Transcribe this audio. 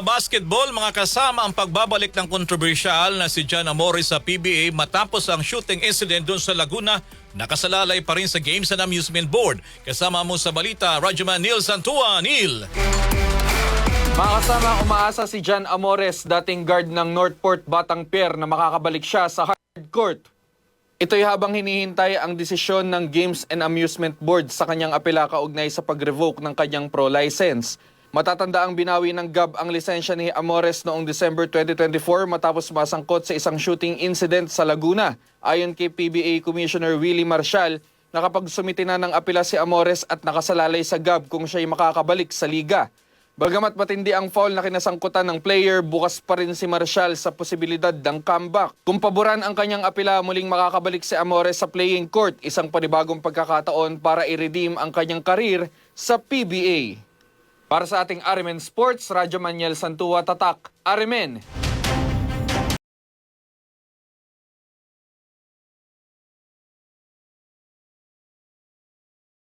Basketball, mga kasama ang pagbabalik ng kontrobersyal na si John Amores sa PBA matapos ang shooting incident doon sa Laguna. Nakasalalay pa rin sa Games and Amusement Board. Kasama mo sa balita, Rajaman Neil Santua. Neil! Mga kasama, umaasa si John Amores, dating guard ng Northport Batang Pier na makakabalik siya sa hard court. Ito'y habang hinihintay ang desisyon ng Games and Amusement Board sa kanyang apela kaugnay sa pag-revoke ng kanyang pro license. Matatanda ang binawi ng GAB ang lisensya ni Amores noong December 2024 matapos masangkot sa isang shooting incident sa Laguna. Ayon kay PBA Commissioner Willie Marshall, nakapagsumiti na ng apela si Amores at nakasalalay sa GAB kung siya'y makakabalik sa liga. Bagamat matindi ang foul na kinasangkutan ng player, bukas pa rin si Marshall sa posibilidad ng comeback. Kung paboran ang kanyang apela, muling makakabalik si Amores sa playing court, isang panibagong pagkakataon para i-redeem ang kanyang karir sa PBA. Para sa ating Arimen Sports, Radyo Manuel Santua Tatak, Arimen,